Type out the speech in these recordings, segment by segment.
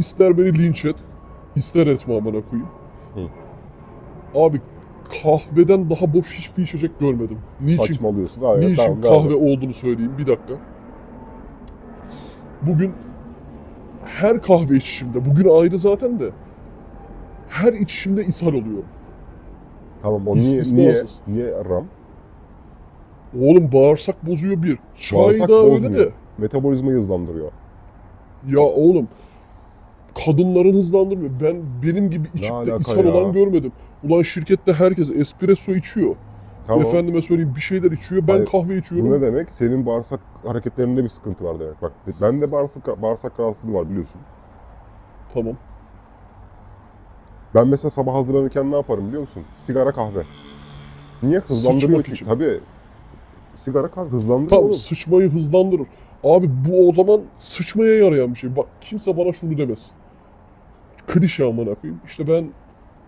ister beni linç et, ister etme amına koyayım. Hı. Abi kahveden daha boş hiçbir içecek görmedim. Niçin Saçmalıyorsun. Ha, evet, Niçin tamam, kahve et. olduğunu söyleyeyim bir dakika. Bugün her kahve içişimde, bugün ayrı zaten de her içişimde ishal oluyorum. Tamam o niye, niye, niye ram? Oğlum bağırsak bozuyor bir. Çay Bağırsak da öyle bozmuyor. de. Metabolizmayı hızlandırıyor. Ya oğlum kadınların hızlandırmıyor. Ben benim gibi içip de alaka ishal ya? olan görmedim. Ulan şirkette herkes espresso içiyor. Tamam. Efendime söyleyeyim bir şeyler içiyor. Ben Hayır, kahve içiyorum. Bu ne demek? Senin bağırsak hareketlerinde bir sıkıntı var demek. Bak ben de bağırsak, bağırsak rahatsızlığı var biliyorsun. Tamam. Ben mesela sabah hazırlanırken ne yaparım biliyor musun? Sigara kahve. Niye? Hızlandırıyor için. Tabii. Sigara kahve hızlandırıyor Tamam oğlum. sıçmayı hızlandırır. Abi bu o zaman sıçmaya yarayan bir şey. Bak kimse bana şunu demesin. Klişe amına koyayım. İşte ben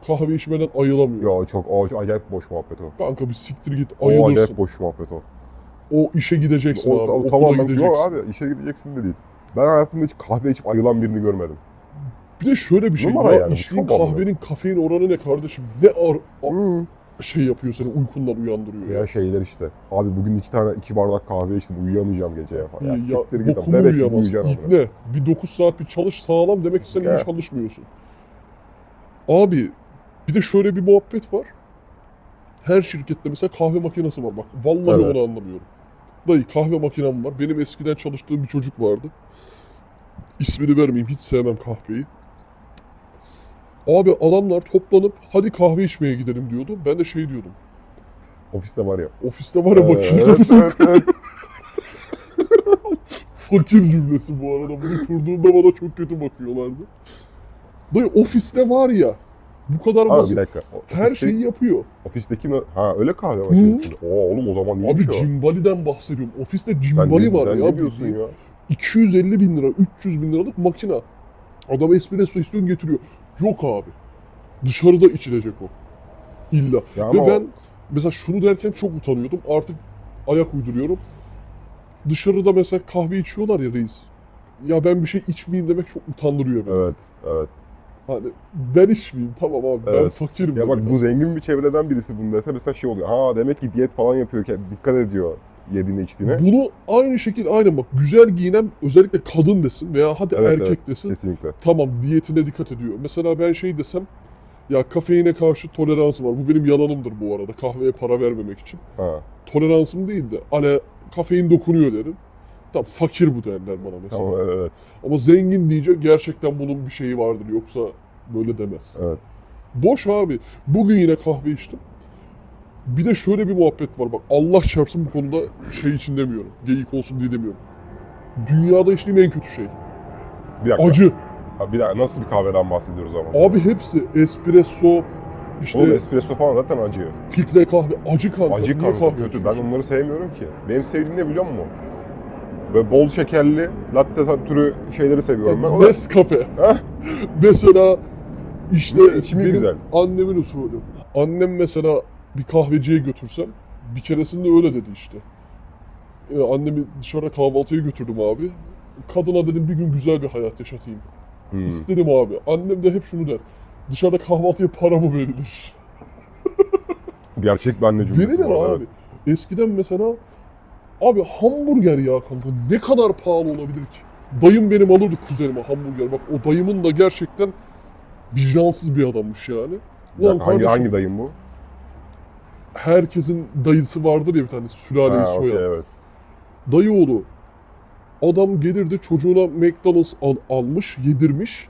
kahve içmeden ayılamıyorum. Ya çok o acayip boş muhabbet o. Kanka bir siktir git O acayip ayılırsın. boş muhabbet o. O işe gideceksin O, abi. o tamamen gideceksin. yok abi işe gideceksin de değil. Ben hayatımda hiç kahve içip ayılan birini görmedim. Bir de şöyle bir şey. Numara ya yani, içtiğin kahvenin kafein oranı ne kardeşim? Ne ar Hmm. Şey yapıyor seni uykundan uyandırıyor ya. Şeyler işte. Abi bugün iki tane iki bardak kahve içtim uyuyamayacağım gece ya falan. Ya, ya siktir git. Bebek gibi uyuyacaksın İbne. Bir 9 saat bir çalış sağlam demek ki sen Ya. iyi çalışmıyorsun. Abi bir de şöyle bir muhabbet var. Her şirkette mesela kahve makinesi var bak. Vallahi Evet. onu anlamıyorum. Dayı kahve makinem var. Benim eskiden çalıştığım bir çocuk vardı. İsmini vermeyeyim hiç sevmem kahveyi. Abi adamlar toplanıp hadi kahve içmeye gidelim diyordu. Ben de şey diyordum. Ofiste var ya. Ofiste var ya makine. evet, evet, evet. Fakir cümlesi bu arada. Bunu kurduğumda bana çok kötü bakıyorlardı. Dayı ofiste var ya. Bu kadar Abi basit. bir dakika. O- Her ofiste- şeyi yapıyor. Ofisteki? Ha öyle kahve makinesi. Oo oğlum o zaman iyiymiş Abi o. cimbali'den bahsediyorum. Ofiste cimbali ne- var sen ya. ne diyorsun ya? 250 bin lira, 300 bin liralık makina. Adam espresso istiyor getiriyor. Yok abi. Dışarıda içilecek o. İlla. Ya Ve ben mesela şunu derken çok utanıyordum. Artık ayak uyduruyorum. Dışarıda mesela kahve içiyorlar ya reis. Ya ben bir şey içmeyeyim demek çok utandırıyor beni. Evet, evet. Hani ben içmeyeyim tamam abi ben Evet. fakirim. Ya bak bu zengin bir çevreden birisi bunu dese mesela şey oluyor. Ha demek ki diyet falan yapıyor dikkat ediyor yediğine içtiğine. Bunu aynı şekil aynen bak güzel giyinen özellikle kadın desin veya hadi Evet, erkek evet. desin. Kesinlikle. Tamam diyetine dikkat ediyor. Mesela ben şey desem ya kafeine karşı toleransım var. Bu benim yalanımdır bu arada kahveye para vermemek için. Ha. Toleransım değil de hani kafein dokunuyor derim. Tamam fakir bu derler bana mesela. Tamam evet, evet. Ama zengin deyince gerçekten bunun bir şeyi vardır yoksa böyle demez. evet. Boş abi. Bugün yine kahve içtim. Bir de şöyle bir muhabbet var bak Allah çarpsın bu konuda şey için demiyorum. Geyik olsun diye demiyorum. Dünyada içtiğim en kötü şey. Bir dakika. Acı. Ha, bir dakika nasıl bir kahveden bahsediyoruz ama? Abi hepsi espresso, işte Oğlum espresso falan zaten acı. filtre kahve, acı kanka. Acı kanka kötü. Ben onları sevmiyorum ki. Benim sevdiğim ne biliyor musun? Böyle bol şekerli latte türü şeyleri seviyorum ben. O da- Nescafe. Heh. mesela işte içimi benim güzel. annemin usulü. Annem mesela bir kahveciye götürsem bir keresinde öyle dedi işte. Ee, annemi dışarı kahvaltıya götürdüm abi. Kadına dedim bir gün güzel bir hayat yaşatayım. Hmm. İstedim abi. Annem de hep şunu der. Dışarıda kahvaltıya para mı verilir? Gerçek bir anne cümlesi Verilir abi. Eskiden mesela abi hamburger ya kanka ne kadar pahalı olabilir ki? Dayım benim alırdı kuzenime hamburger. Bak o dayımın da gerçekten vicdansız bir adammış yani. Ulan hangi, kardeşim, hangi dayım bu? Herkesin dayısı vardır ya bir tane sülaleyi soyan. okey, evet. Dayı oğlu. Adam gelirdi çocuğuna McDonald's al- almış, yedirmiş.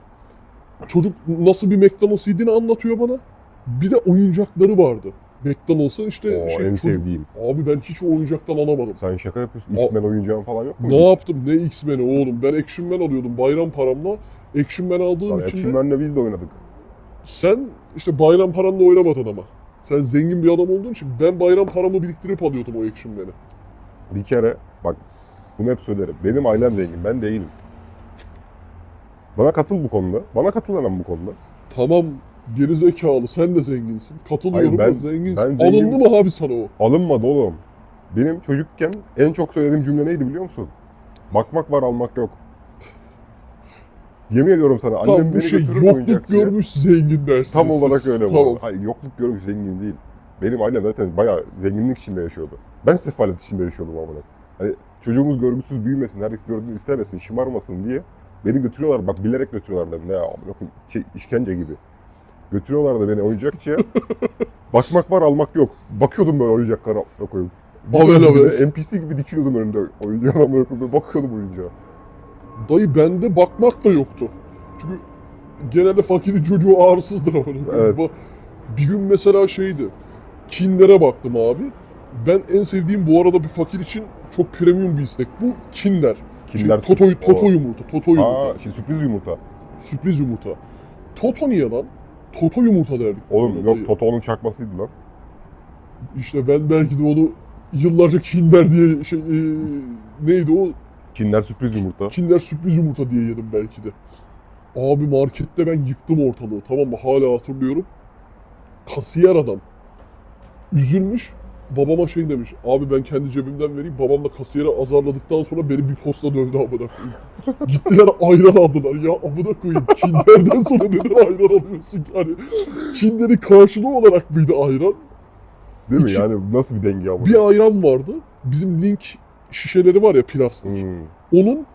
Çocuk nasıl bir McDonald's yediğini anlatıyor bana. Bir de oyuncakları vardı. McDonald's'ın işte Oo, şey, en çocuk- sevdiğim. Abi ben hiç oyuncaktan alamadım. Sen şaka yapıyorsun. X-Men oyuncağın falan yok mu? Ne yaptım? Ne X-Men'i oğlum? Ben Action Man alıyordum bayram paramla. Action Man aldığım Lan için de Action Man'le biz de oynadık. sen işte bayram paranla oynamadın ama. Sen zengin bir adam olduğun için ben bayram paramı biriktirip alıyordum o Man'i. Bir kere bak bunu hep söylerim. Benim ailem zengin. Ben değilim. Bana katıl bu konuda. Bana katıl hemen bu konuda. Tamam geri zekalı sen de zenginsin. Katılıyorum Hayır, ben- da zenginsin. ben zengin- Alındı mı abi sana o? Alınmadı oğlum. Benim çocukken en çok söylediğim cümle neydi biliyor musun? Bakmak var almak yok. Yemin ediyorum sana annem Tam bu beni şey götürür yokluk oyuncakçıya. görmüş zengin dersiniz. Tam olarak öyle bu. Tamam. arada. Hayır, yokluk görmüş zengin değil. Benim annem zaten bayağı zenginlik içinde yaşıyordu. Ben sefalet içinde yaşıyordum amına. Hani çocuğumuz görgüsüz büyümesin, herkes gördüğünü istemesin, şımarmasın diye beni götürüyorlar. Bak bilerek götürüyorlar da ne ya amına koyayım, şey işkence gibi. Götürüyorlardı beni oyuncakçıya. Bakmak var, almak yok. Bakıyordum böyle oyuncaklara amına koyayım. Avel avel. NPC gibi dikiyordum önünde oyuncağa amına koyayım. Bakıyordum oyuncağa. Dayı bende bakmak da yoktu. Çünkü genelde fakirin çocuğu ağırsızdır ama. Evet. Bir gün mesela şeydi. Kinder'e baktım abi. Ben en sevdiğim bu arada bir fakir için çok premium bir istek. Bu Kinder. Kinder şey, Toto, Toto yumurta. Toto yumurta. Aa, şey, sürpriz yumurta. Sürpriz yumurta. Toto niye lan? Toto yumurta derdik. Oğlum yok dayı. Toto'nun çakmasıydı lan. İşte ben belki de onu yıllarca Kinder diye şey e, neydi o? Kinder sürpriz yumurta. Kinder sürpriz yumurta diye yedim belki de. Abi markette ben yıktım ortalığı tamam mı? Hala hatırlıyorum. Kasiyer adam. Üzülmüş. Babama şey demiş. Abi ben kendi cebimden vereyim. Babam da kasiyere azarladıktan sonra beni bir posta dövdü amına koyayım. Gittiler ayran aldılar. Ya amına koyayım. Kinder'den sonra neden ayran alıyorsun? Yani Kinder'in karşılığı olarak mıydı ayran? Değil mi? Yani nasıl bir denge ama? Bir ayran vardı. Bizim link şişeleri var ya plastik. Hmm. Onun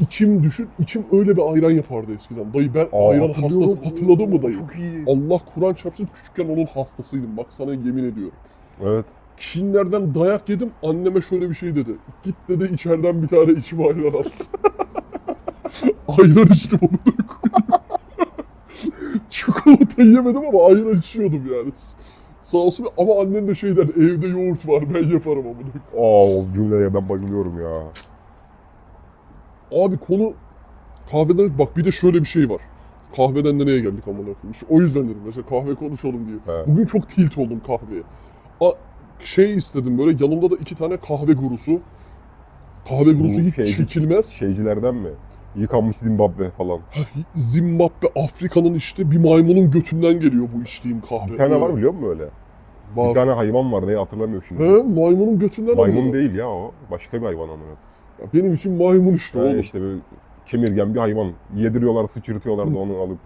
içim düşün, içim öyle bir ayran yapardı eskiden. Dayı ben Aa, ayran hastası hatırladın mı dayı? Çok iyi. Allah Kur'an çarpsın küçükken onun hastasıydım. Bak sana yemin ediyorum. Evet. Kinlerden dayak yedim. Anneme şöyle bir şey dedi. Git dedi içeriden bir tane içime ayran al. ayran içtim onu da koyayım. Çikolata yemedim ama ayran içiyordum yani. Sağ olsun ama annen de şey der evde yoğurt var ben yaparım ama. Aa o cümleye ben bayılıyorum ya. Abi konu kahveden bak bir de şöyle bir şey var. Kahveden nereye geldik amına koyayım. İşte o yüzden dedim mesela kahve konuşalım diye. He. Bugün çok tilt oldum kahveye. A, şey istedim böyle yanımda da iki tane kahve gurusu. Kahve gurusu hiç şeyci- çekilmez. Şeycilerden mi? Yıkanmış Zimbabwe falan. Zimbabwe, Afrika'nın işte bir maymunun götünden geliyor bu içtiğim kahve. Bir tane var biliyor musun öyle? Var. Bir tane hayvan var neyi hatırlamıyorum şimdi. He, maymunun götünden Maymun alıyor. değil ya o. Başka bir hayvan. Ya Benim için maymun işte Yani oğlum. işte böyle kemirgen bir hayvan. Yediriyorlar, sıçırtıyorlar da onu alıp.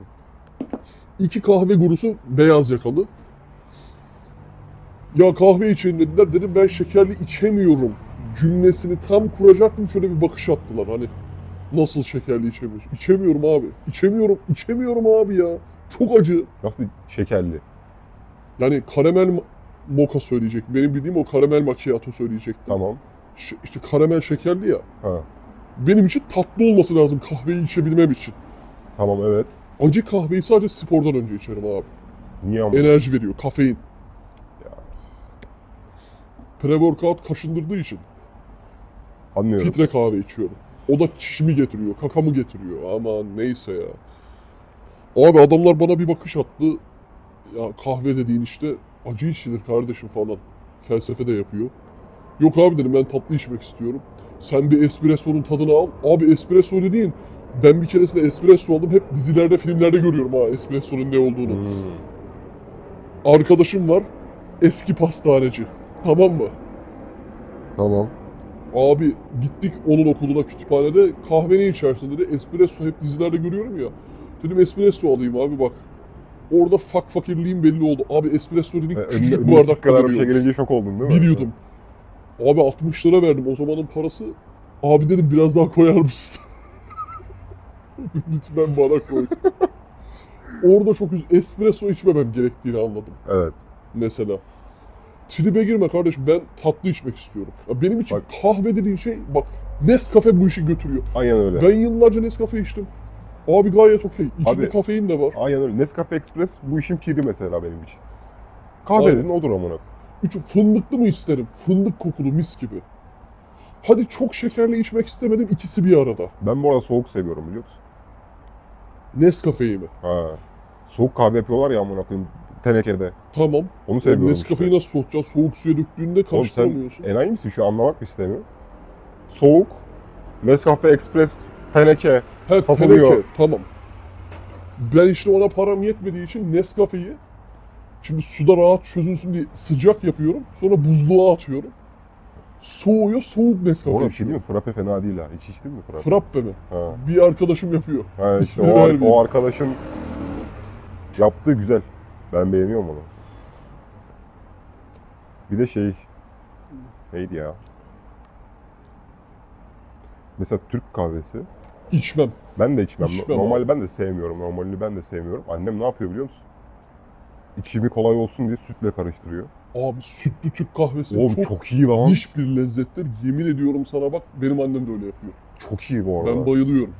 İki kahve gurusu beyaz yakalı. Ya kahve için dediler. Dedim ben şekerli içemiyorum. Cümlesini tam kuracaktım şöyle bir bakış attılar hani. Nasıl şekerli içemiyorsun? İçemiyorum abi. İçemiyorum. İçemiyorum abi ya. Çok acı. Nasıl şekerli? Yani karamel moka söyleyecek. Benim bildiğim o karamel macchiato söyleyecekti. Tamam. Ş- işte karamel şekerli ya. Ha. Benim için tatlı olması lazım kahveyi içebilmem için. Tamam evet. Acı kahveyi sadece spordan önce içerim abi. Niye ama? Enerji veriyor, kafein. Ya. Pre-workout kaşındırdığı için Anlıyorum. filtre kahve içiyorum. O da çişimi getiriyor, kakamı getiriyor. Ama neyse ya. Abi adamlar bana bir bakış attı. Ya kahve dediğin işte acı içilir kardeşim falan. Felsefe de yapıyor. Yok abi dedim ben tatlı içmek istiyorum. Sen bir espresso'nun tadını al. Abi espresso dediğin ben bir keresinde espresso aldım. Hep dizilerde, filmlerde görüyorum ha espresso'nun ne olduğunu. Hmm. Arkadaşım var. Eski pastaneci. Tamam mı? Tamam. Abi gittik onun okuluna kütüphanede kahve ne içersin dedi. Espresso hep dizilerde görüyorum ya. Dedim espresso alayım abi bak. Orada fak fakirliğim belli oldu. Abi espresso dedik E, küçücük önüne- bardakta kadar bir şey gelince şok oldun değil mi? Bir yudum. Abi 60 lira verdim o zamanın parası. Abi dedim biraz daha koyar mısın? Lütfen bana koy. Orada çok espresso içmemem gerektiğini anladım Evet. mesela. Tribe girme kardeşim ben tatlı içmek istiyorum. Ya benim için Bak. kahve dediğin şey bak Nescafe bu işi götürüyor. Aynen öyle. Ben yıllarca Nescafe içtim. Abi gayet okey. İçinde Abi. kafein de var. Aynen öyle. Nescafe Express bu işin piri mesela benim için. Kahve Aynen. dedin odur amına. Üç, fındıklı mı isterim? Fındık kokulu mis gibi. Hadi çok şekerli içmek istemedim ikisi bir arada. Ben bu arada soğuk seviyorum biliyor musun? Nescafe'yi mi? Ha. Soğuk kahve yapıyorlar ya amına koyayım tenekede. Tamam. Onu seviyorum Nescafe'yi işte. nasıl soğutacaksın? Soğuk suya döktüğünde Oğlum sen karıştıramıyorsun. enayi misin şu an anlamak mı istemiyorum? Soğuk, Nescafe Express, teneke. Her satılıyor. teneke, tamam. Ben işte ona param yetmediği için Nescafe'yi şimdi suda rahat çözülsün diye sıcak yapıyorum. Sonra buzluğa atıyorum. Soğuyor soğuk Nescafe bir şey değil mi? Frappe fena değil ha. Hiç içtin mi frappe? Frappe mi? ha. Bir arkadaşım yapıyor. ha işte İsmini o, ar- vermeyeyim. o arkadaşın yaptığı güzel. Ben beğeniyorum onu. Bir de şey neydi ya? Mesela Türk kahvesi. İçmem. Ben de içmem. İçmem Normalde ben de sevmiyorum. Normalini ben de sevmiyorum. Annem ne yapıyor biliyor musun? İçimi kolay olsun diye sütle karıştırıyor. Abi sütlü Türk kahvesi Oğlum çok, çok, iyi lan. niş bir lezzettir. Yemin ediyorum sana bak benim annem de öyle yapıyor. Çok iyi bu arada. Ben bayılıyorum.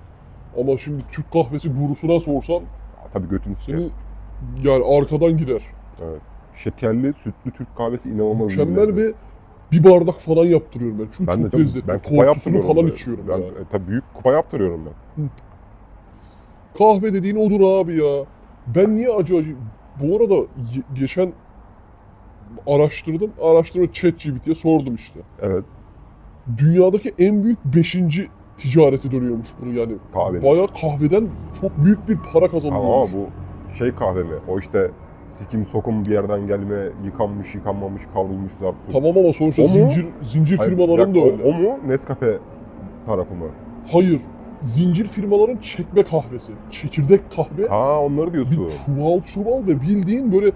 Ama şimdi Türk kahvesi gurusuna sorsan Tabii götünü seni seni... yani arkadan gider. Evet. Şekerli, sütlü Türk kahvesi inanılmaz Mükemmel ve bir bardak falan yaptırıyorum ben. Çünkü Ben de çok tabii, lezzetli. ben kupa yaptırıyorum. falan böyle. içiyorum ben, ya. e, tabii büyük kupa yaptırıyorum ben. Kahve dediğin odur abi ya. Ben niye acı acı... Bu arada geçen araştırdım. Araştırma ChatGPT'ye sordum işte. Evet. Dünyadaki en büyük beşinci ticareti dönüyormuş bunu yani. Kahvenin. Bayağı kahveden çok büyük bir para Ama, ama kazanılıyormuş. bu şey kahve mi? O işte sikim sokum bir yerden gelme, yıkanmış, yıkanmamış, kavrulmuş zartı. Tamam ama sonuçta O mu? zincir zincir Hayır, firmaların da bir öyle. dakika, O, o mu? Nescafe tarafı mı? Hayır. Zincir firmaların çekme kahvesi. Çekirdek kahve. Ha onları bir diyorsun. çuval çuval ve bildiğin böyle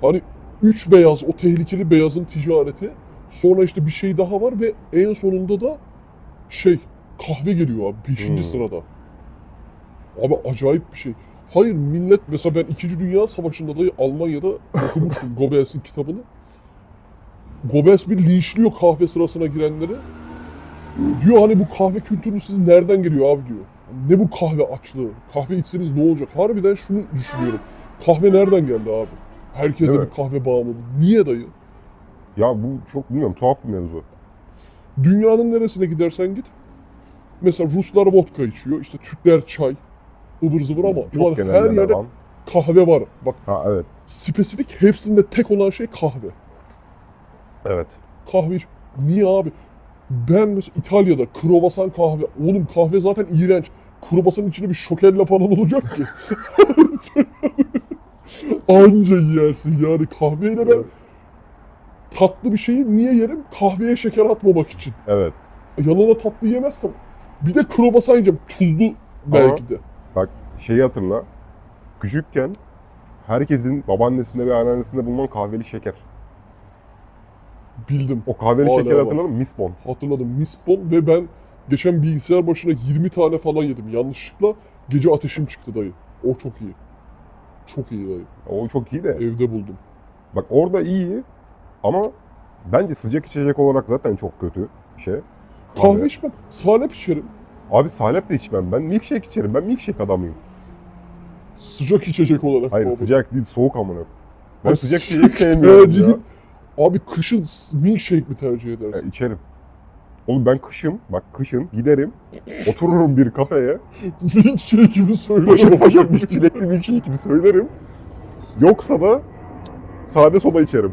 hani üç beyaz o tehlikeli beyazın ticareti. Sonra işte bir şey daha var ve en sonunda da şey kahve geliyor abi 5. Hmm. sırada. Abi acayip bir şey. Hayır millet mesela ben 2. Dünya Savaşı'nda da Almanya'da okumuştum Goebbels'in kitabını. Goebbels bir linçliyor kahve sırasına girenleri. Diyor hani bu kahve kültürü siz nereden geliyor abi diyor. Ne bu kahve açlığı? Kahve içseniz ne olacak? Harbiden şunu düşünüyorum. Kahve nereden geldi abi? Herkese bir kahve bağımlı. Niye dayı? Ya bu çok bilmiyorum tuhaf bir mevzu. Dünyanın neresine gidersen git. Mesela Ruslar vodka içiyor. işte Türkler çay. Ivır zıvır ama Çok ulan her yerde lan. kahve var. Bak Ha evet. spesifik hepsinde tek olan şey kahve. Evet. Kahve iç. Niye abi? Ben mesela İtalya'da kruvasan kahve. Oğlum kahve zaten iğrenç. Kruvasanın içine bir şokella falan olacak ki. Anca yersin yani kahveyle ben Evet. tatlı bir şeyi niye yerim? Kahveye şeker atmamak için. Evet. Yanına tatlı yemezsem bir de kruvasan yiyeceğim. Tuzlu belki de. Şeyi hatırla. Küçükken herkesin babaannesinde ve anneannesinde bulunan kahveli şeker. Bildim. O kahveli Hala şekeri var. hatırladın mı? Misbon. Hatırladım. Mispon ve ben geçen bilgisayar başına 20 tane falan yedim. Yanlışlıkla gece ateşim çıktı dayı. O çok iyi. Çok iyi dayı. O çok iyi de. Evde buldum. Bak orada iyi ama bence sıcak içecek olarak zaten çok kötü şey. Kahve içmem. Salep içerim. Abi salep de içmem. Ben milkshake içerim. Ben milkshake adamıyım. Sıcak içecek olarak. Hayır abi. sıcak değil soğuk amına. Ben Abi sıcak içecek sevmiyorum ya. Abi kışın milkshake mi tercih E, edersin? içerim. Oğlum ben kışın, bak kışın giderim, otururum bir kafeye, milkshake gibi paşa söylüyorum. paşa bir çilekli milkshake gibi söylerim. Yoksa da sade soda içerim.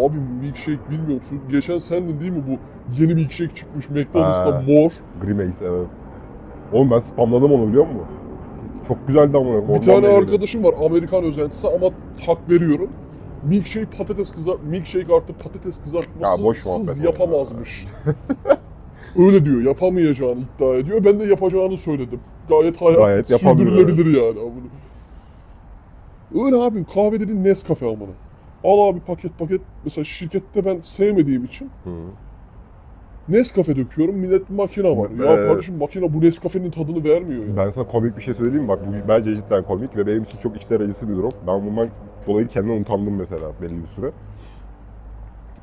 Abi milkshake bilmiyorum. Şu- Geçen sendin değil mi bu yeni milkshake çıkmış McDonald's'ta mor. Grimace evet. Oğlum ben spamladım onu biliyor musun? Çok güzeldi amına. Bir tane arkadaşım var Amerikan özentisi ama hak veriyorum. Milkshake patates kızar milkshake artı patates Ya kızartması boş muhabbet sız o yapamazmış. Öyle diyor. Yapamayacağını iddia ediyor. Ben de yapacağını söyledim. Gayet hayat Gayet sürdürülebilir yani. Öyle abi kahve dediğin Nescafe amına. Al abi paket paket. Mesela şirkette ben sevmediğim için Hı. Nescafe döküyorum. Millet makine var. Ya Ee, kardeşim makine bu Nescafe'nin tadını vermiyor ya. Ben sana komik bir şey söyleyeyim mi? Bak bu bence cidden komik ve benim için çok içler acısı bir durum. Ben bundan dolayı kendime utandım mesela belli bir süre.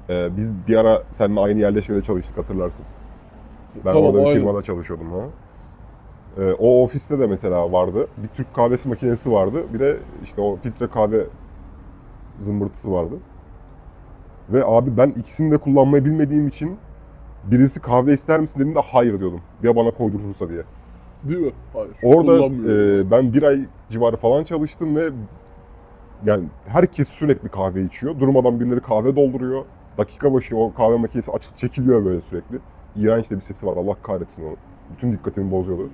Ee, biz bir ara seninle aynı yerleşkede çalıştık hatırlarsın. Ben Tamam, orada bir aynen. firmada çalışıyordum ha. Ee, o ofiste de mesela vardı. Bir Türk kahvesi makinesi vardı. Bir de işte o filtre kahve zımbırtısı vardı. Ve abi ben ikisini de kullanmayı bilmediğim için birisi kahve ister misin dediğinde hayır diyordum. Ya bana koydurursa diye. Değil mi? Hayır. Orada e, ben bir ay civarı falan çalıştım ve yani herkes sürekli kahve içiyor. Durmadan birileri kahve dolduruyor. Dakika başı o kahve makinesi açıp çekiliyor böyle sürekli. İğrenç de bir sesi var Allah kahretsin onu. Bütün dikkatimi bozuyordu.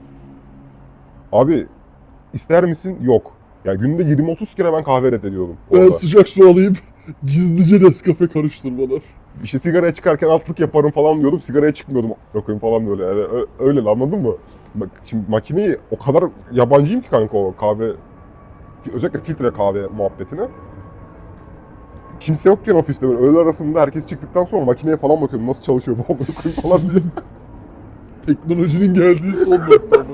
Abi ister misin? Yok. Yani günde 20-30 kere ben kahve reddediyordum. Ben orada. sıcak su alayım. Gizlice Nescafe karıştırmalar. İşte sigaraya çıkarken altlık yaparım falan diyordum. Sigaraya çıkmıyordum. Bakayım falan böyle. Yani öyle anladın mı? Bak şimdi makineyi o kadar yabancıyım ki kanka o kahve özellikle filtre kahve muhabbetine. Kimse yokken ofiste böyle öğle arasında herkes çıktıktan sonra makineye falan bakıyordum nasıl çalışıyor bu falan diye. Teknolojinin geldiği son nokta.